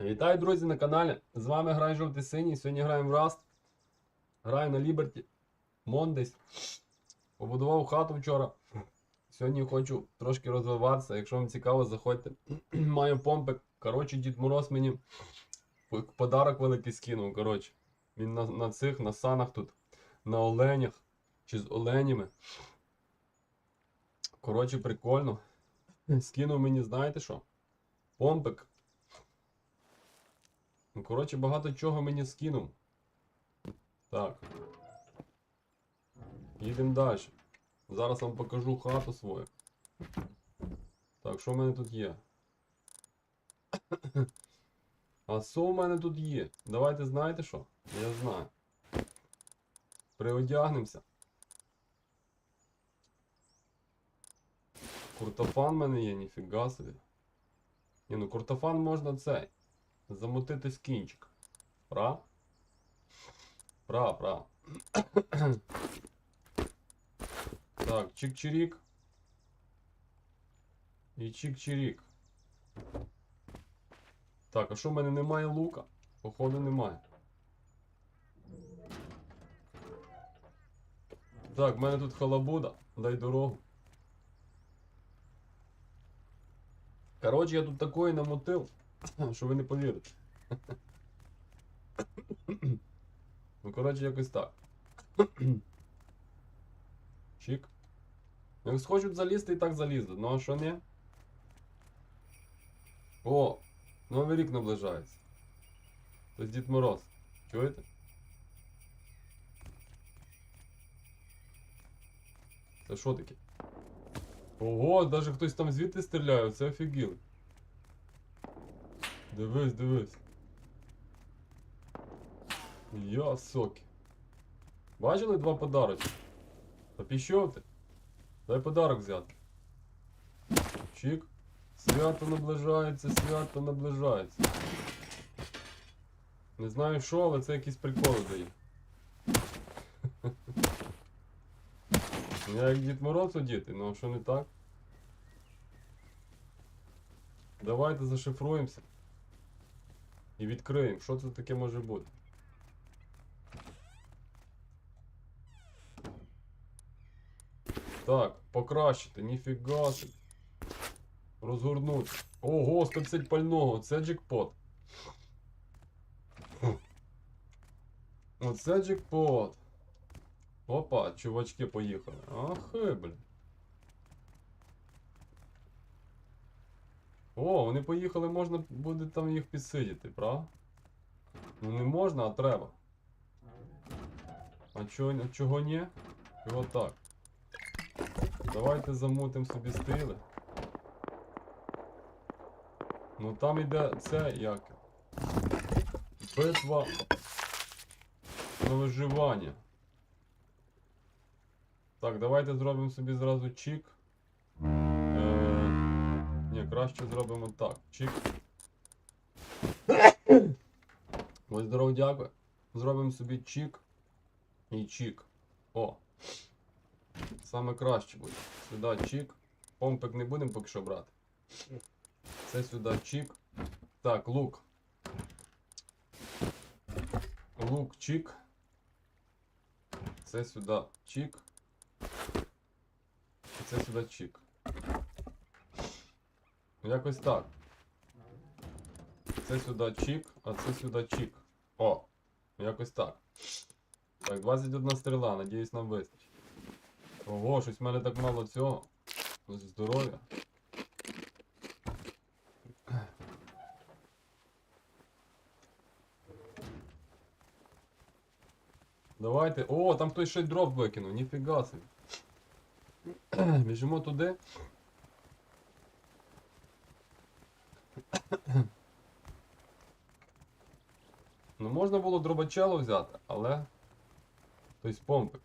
Вітаю, друзі, на каналі. З вами грає жовтий синій. Сьогодні граємо в Rust. Граю на Liberty. Мондесь. Побудував хату вчора. Сьогодні хочу трошки розвиватися. Якщо вам цікаво, заходьте. Маю помпик. Коротше, Дід Мороз мені подарок великий скинув. Коротше. Він на, на цих, на санах тут, на оленях чи з оленями. Коротше, прикольно. Скинув мені, знаєте що? Помпик. Ну, коротше, багато чого мені скинув. Так. Їдемо далі. Зараз вам покажу хату свою. Так, що в мене тут є? А що в мене тут є? Давайте знаєте що? Я знаю. Приодягнемося. Куртофан в мене є, ніфіга собі. Ні, ну куртофан можна цей. Замутити скінчик. Пра? Пра, пра. так, чик-чирік. І чик-чирік. Так, а що в мене немає лука? Походу немає. Так, в мене тут халабуда. Дай дорогу. Коротше, я тут такої намотив, що ви не повірите. Ну, коротше, якось так. Чик. Як схочуть залізти, і так залізуть. Ну а що не? О! Новий рік наближається. Тобто Дід Мороз. Чуєте? Це що таке? Ого, даже хтось там звідти стріляє, це офігіли. Дивись, дивись. Я соки. Бачили два подарочки? Та пішов ти. Дай подарок взяти. Чик. Свято наближається, свято наближається. Не знаю що, але це якісь приколи дає. Я як Дід Мороз одіти, ну а що не так? Давайте зашифруємося. І відкриємо, що це таке може бути. Так, покращити, ніфіга собі. Розгорнути. Ого, 150 пального, це джекпот. Оце джекпот. Опа, чувачки поїхали. Ахи, блін. О, вони поїхали, можна буде там їх підсидіти, правда? Ну не можна, а треба. А чого, а чого ні? Чого так? Давайте замутимо собі стили. Ну там іде це як? Битва на виживання. Так, давайте зробимо собі зразу чик. Ні, краще зробимо так. Чик. Ось здорово, дякую. Зробимо собі чик і чик. О. Саме краще буде. Сюди чик. Помпик не будемо поки що брати. Це сюди чик. Так, лук. Лук чик. Це сюди чик. Це сюди чик. Якось так. Це сюди чик, а це сюди чик. О! Якось так. Так, 21 стріла, надіюсь, нам вистачить. Ого, щось в мене так мало цього. Здоров'я. Давайте. О, там хтось ще й дроп викинув, ніфіга собі. Біжимо туди. Ну, можна було дробачело взяти, але. Тобто помпик.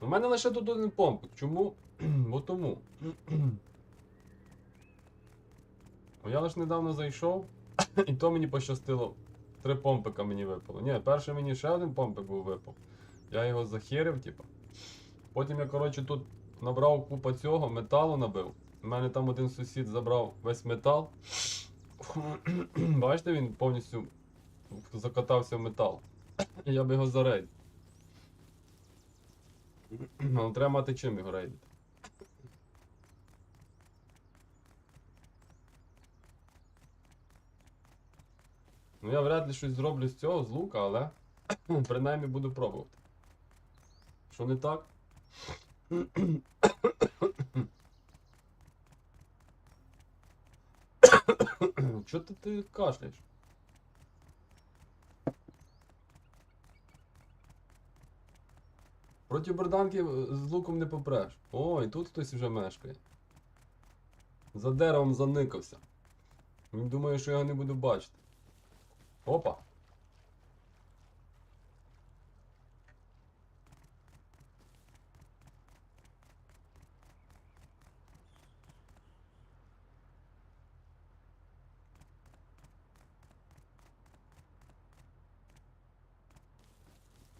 У мене лише тут один помпик. Чому? Бо тому. Я лише недавно зайшов, і то мені пощастило. Три помпика мені випало. Ні, перший мені ще один помпик був випав. Я його захерив, типу. Потім я, коротше, тут набрав купа цього, металу набив. У мене там один сусід забрав весь метал. Бачите, він повністю закатався в метал. Я би його зарейдив. Але треба мати чим його рейдити. Ну я вряд ли щось зроблю з цього, з лука, але принаймні буду пробувати. Що не так? Чого ти, ти кашляєш? Проти берданки з луком не попреш. О, і тут хтось вже мешкає. За деревом заникався. Він думає, що я його не буду бачити. Опа.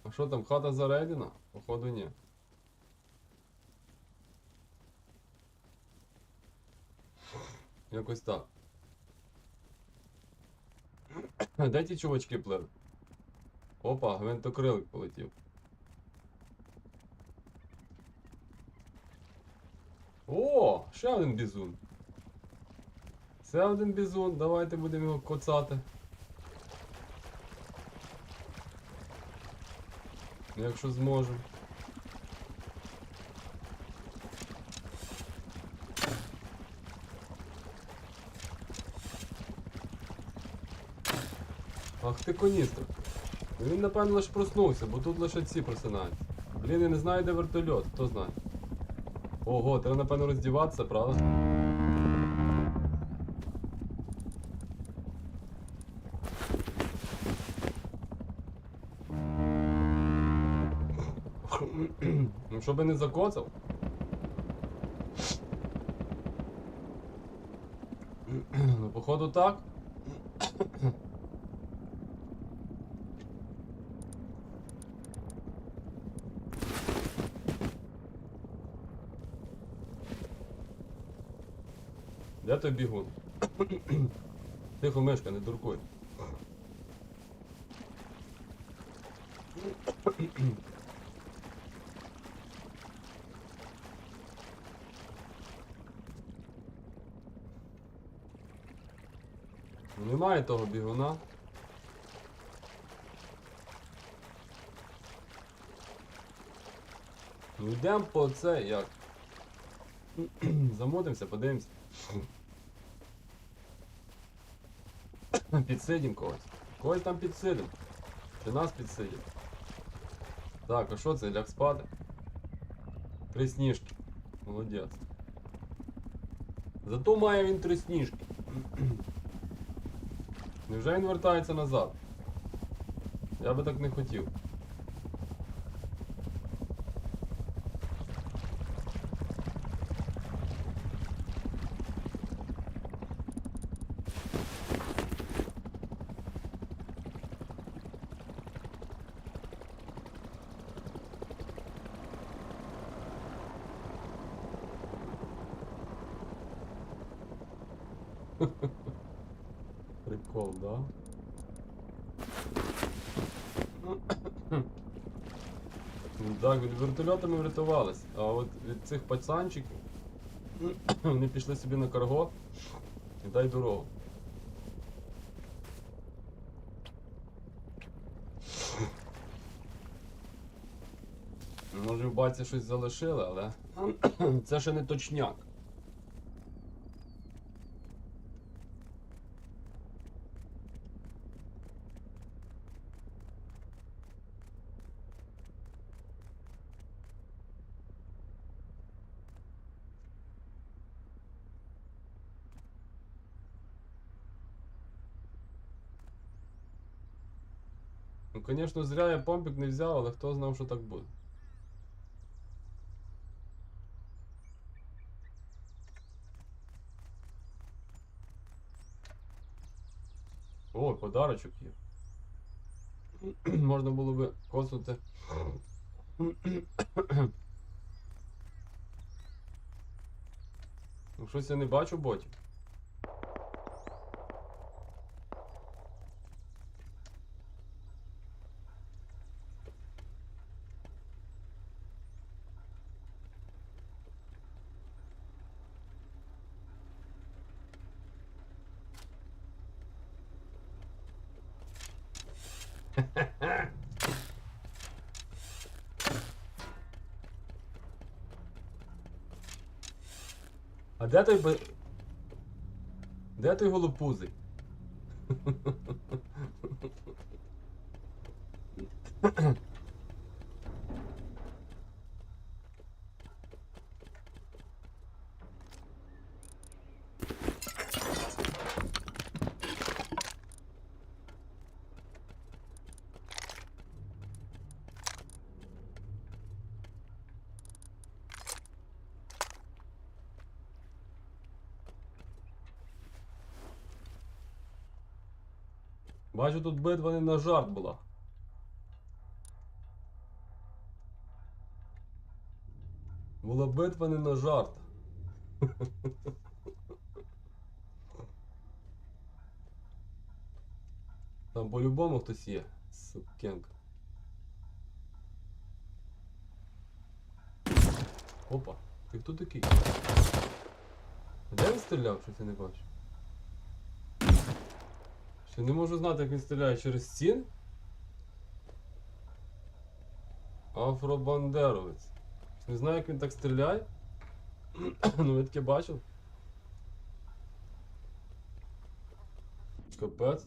А що там, хата зарейдена? Походу ні. Якось так. Де ті чувачки пливли? Опа, гвинтокрилик полетів. О, ще один бізун. Це один бізун, давайте будемо його коцати. Якщо зможемо. Ах ти коністр. Він напевно лише проснувся, бо тут лише ці просинаються. Блін, я не знаю, де вертольот, хто знає. Ого, треба напевно роздіватися, правда? Щоб не закоцав. Ну, походу так. Де той бігун? Тихо, мишка, не дуркуй. Немає того бігуна. Ну йдемо по це як. Замотимося, подивимося. Підсидім когось. Когось там підсидим. Чи нас підсидять. Так, а що це? Ляг спати? Три сніжки. Молодець. Зато має він три сніжки. Невже він вертається назад? Я би так не хотів. Прикол, да? Ну Так, від вертольота ми врятувались, а от від цих пацанчиків вони пішли собі на карго і дай дорогу. Може в баці щось залишили, але це ще не точняк. Ну, звісно, зря я помпік не взяв, але хто знав, що так буде. О, подарочок є. Можна було би коцнути. Ну, Щось я не бачу ботів. А де той би... Де той голопузий? Бачу, тут битва не на жарт була. Була битва не на жарт. Там по-любому хтось є. Сукенка. Опа, ти хто такий? Де він стріляв, щось я не бачу? Ще не можу знати, як він стріляє через стін. Афробандеровець. Не знаю, як він так стріляє. ну ви таке бачив. Капець.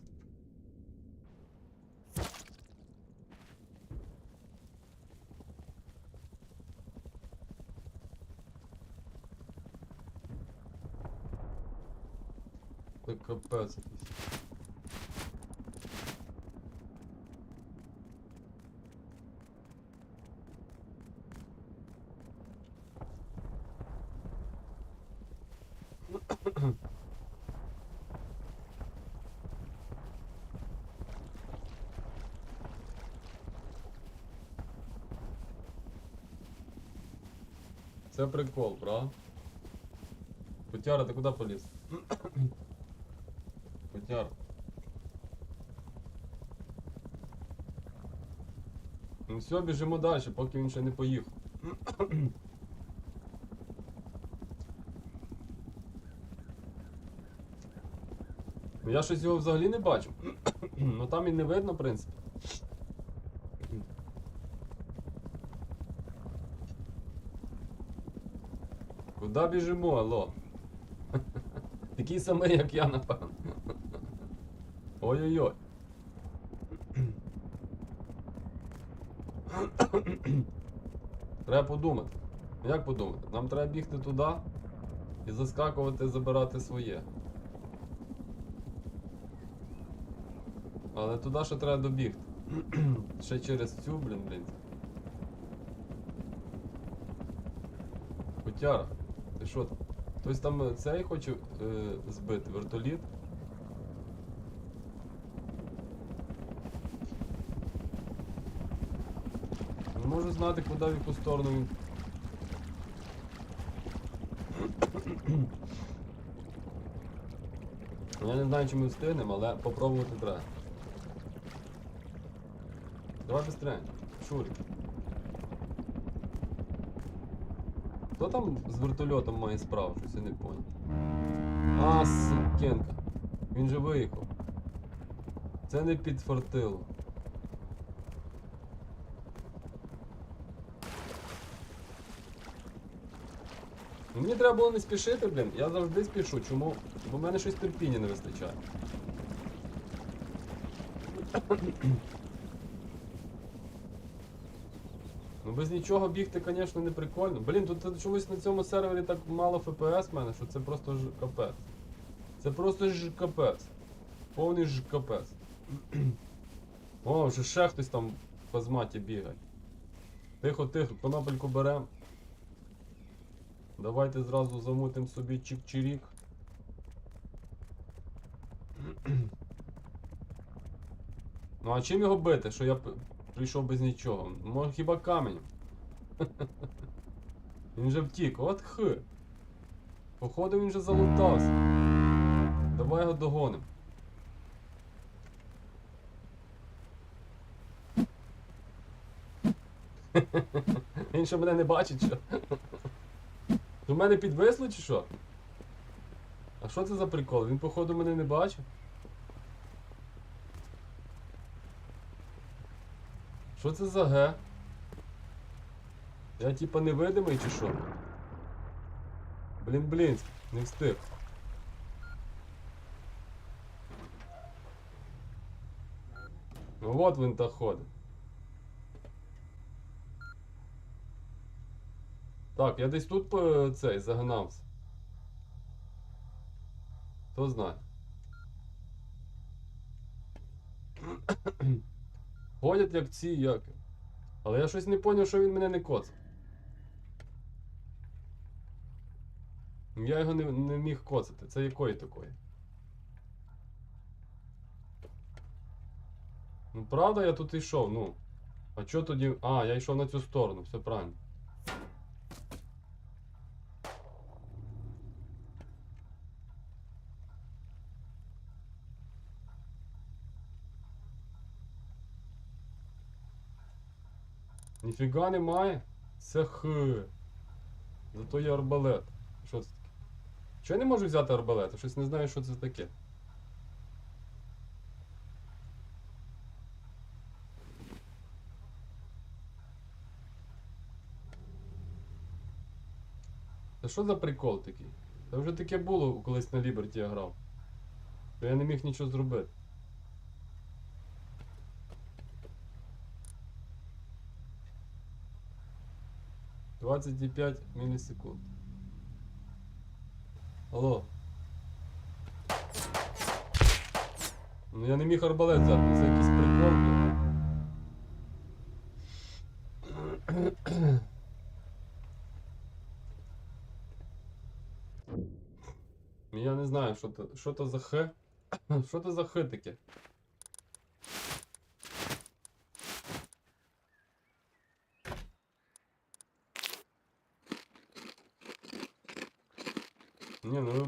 Капець якийсь. Це прикол, правда? Котяра, ти куди поліз? Котяра. Ну все, біжимо далі, поки він ще не поїхав. Ну, Я щось його взагалі не бачу. ну там і не видно, в принципі. Куди біжимо, алло? Такий самий, як я, напевно. Ой-ой-ой. Треба подумати. Як подумати? Нам треба бігти туди і заскакувати, забирати своє. Але туди ще треба добігти. ще через цю, блін, блін. Котяра, ти що там? Хтось там е, цей хоче е, збити вертоліт. Не можу знати, куди в яку сторону він. Я не знаю, чи ми встигнемо, але попробувати треба. Давай быстрее. Шурик. Хто там з вертольотом має справу? Щось я не понял. А, сукенка. Він же виїхав. Це не підфартило. Мені треба було не спішити, блін. Я завжди спішу. Чому? Бо в мене щось терпіння не вистачає. Ну без нічого бігти, звісно, не прикольно. Блін, тут, тут чомусь на цьому сервері так мало FPS в мене, що це просто ж капець. Це просто ж капець. Повний ж капець. О, вже ще хтось там в казматі бігає. Тихо, тихо, конопельку берем. Давайте зразу замутим собі чик-чирік. Ну а чим його бити, що я прийшов без нічого? Може хіба камінь? Він же втік, от х. Походу він вже залутався. Давай його догоним. Він що мене не бачить, що? У мене підвисло чи що? А що це за прикол? Він, походу, мене не бачив. Що це за ге? Я типа невидимий чи що? Блін, блін, не встиг. Ну от він та ходить. Так, я десь тут по цей загнався. Хто знає. Ходять як ці, як. Але я щось не зрозумів, що він мене не коцав. Я його не, не міг коцати. Це якої такої? Ну правда я тут йшов, ну. А чого тоді. А, я йшов на цю сторону, все правильно. Ніфіга немає. Це х. Зато є арбалет. Що це таке? Чого я не можу взяти арбалет? Щось не знаю, що це таке. Та що за прикол такий? Це вже таке було колись на Ліберті я грав. Я не міг нічого зробити. Двадцять і п'ять мілісекунд. Алло. Ну я не міг арбалет взяти, це якийсь прикол. Я не знаю, що то, що то за х. Що то за х таке?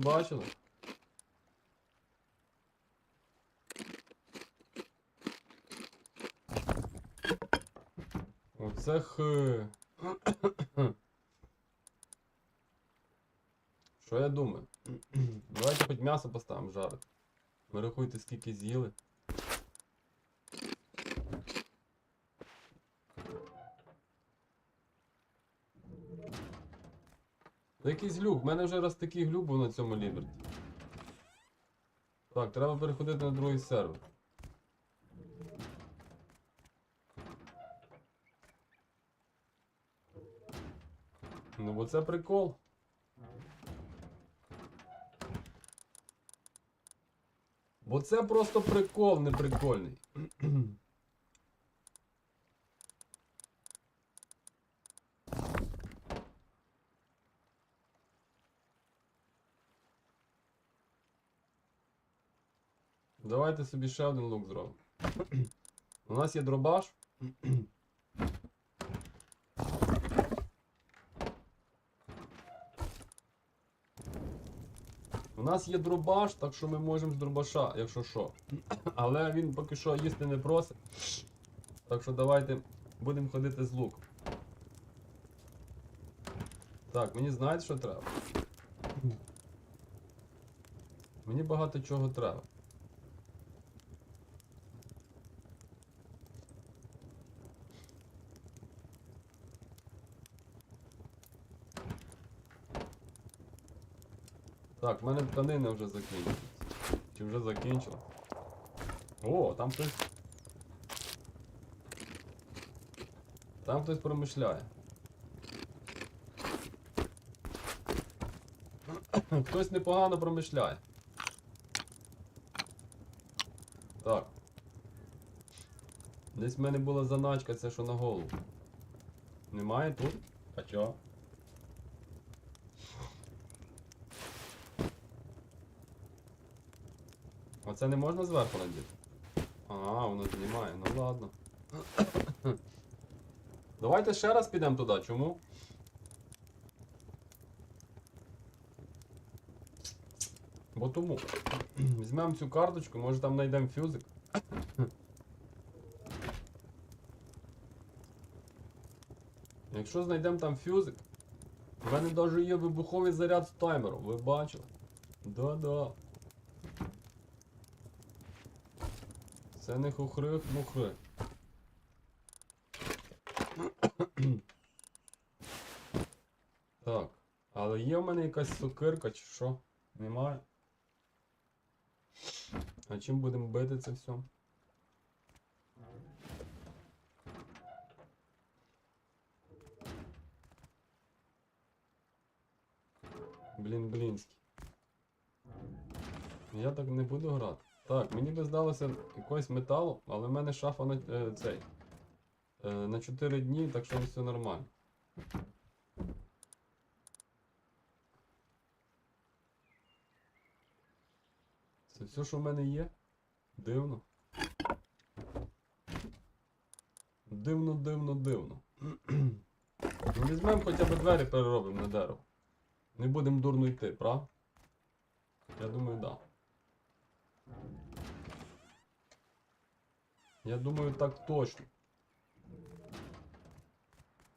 Бачили. Оце х. Що я думаю? Давайте хоч м'ясо поставимо жарити. Ви рахуйте, скільки з'їли. Та Якийсь глюк. У мене вже раз такий глюк був на цьому ліберті. Так, треба переходити на другий сервер. Ну бо це прикол. Бо це просто прикол не Давайте собі ще один лук зробимо. У нас є дробаш. У нас є дробаш, так що ми можемо з дробаша, якщо що. Але він поки що їсти не просить. Так що давайте будемо ходити з луком. Так, мені знаєте, що треба? Мені багато чого треба. Так, в мене тканина вже закінчилась. Чи вже закінчила? О, там хтось. Там хтось промишляє. Хтось непогано промишляє. Так. Десь в мене була заначка, це що на голову. Немає тут? А чого? А це не можна зверху надіти? А, воно знімає, ну ладно. Давайте ще раз підемо туди, чому? Бо тому. Візьмемо цю карточку, може там знайдемо фюзик. Якщо знайдемо там фюзик, в мене навіть є вибуховий заряд з таймером, ви бачили? Да-да. Це не хухри-мухри. Так. Але є в мене якась сокирка чи що? Немає. А чим будемо бити це все? Блін, блінський. Я так не буду грати. Так, мені би здалося якогось металу, але в мене шафа на е, цей. Е, на 4 дні, так що все нормально. Це все, що в мене є? Дивно. Дивно, дивно, дивно. ну візьмемо хоча б двері переробимо на дерево. Не будемо дурно йти, прав? Я думаю, да. Я думаю, так точно.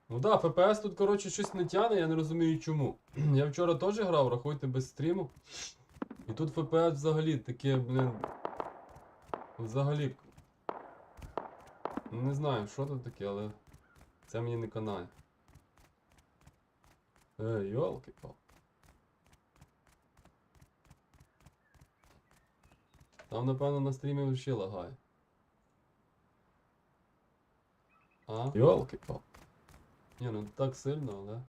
Ну да, FPS тут, коротше, щось не тяне, я не розумію чому. Я вчора теж грав, рахуйте без стріму. І тут FPS взагалі таке, блін. Взагалі. Ну, Не знаю, що тут таке, але це мені не канає. Ей, йолки пал Там, напевно, на стрімі взагалі лагає. А? Йолки пал Ні, ну не так сильно, але.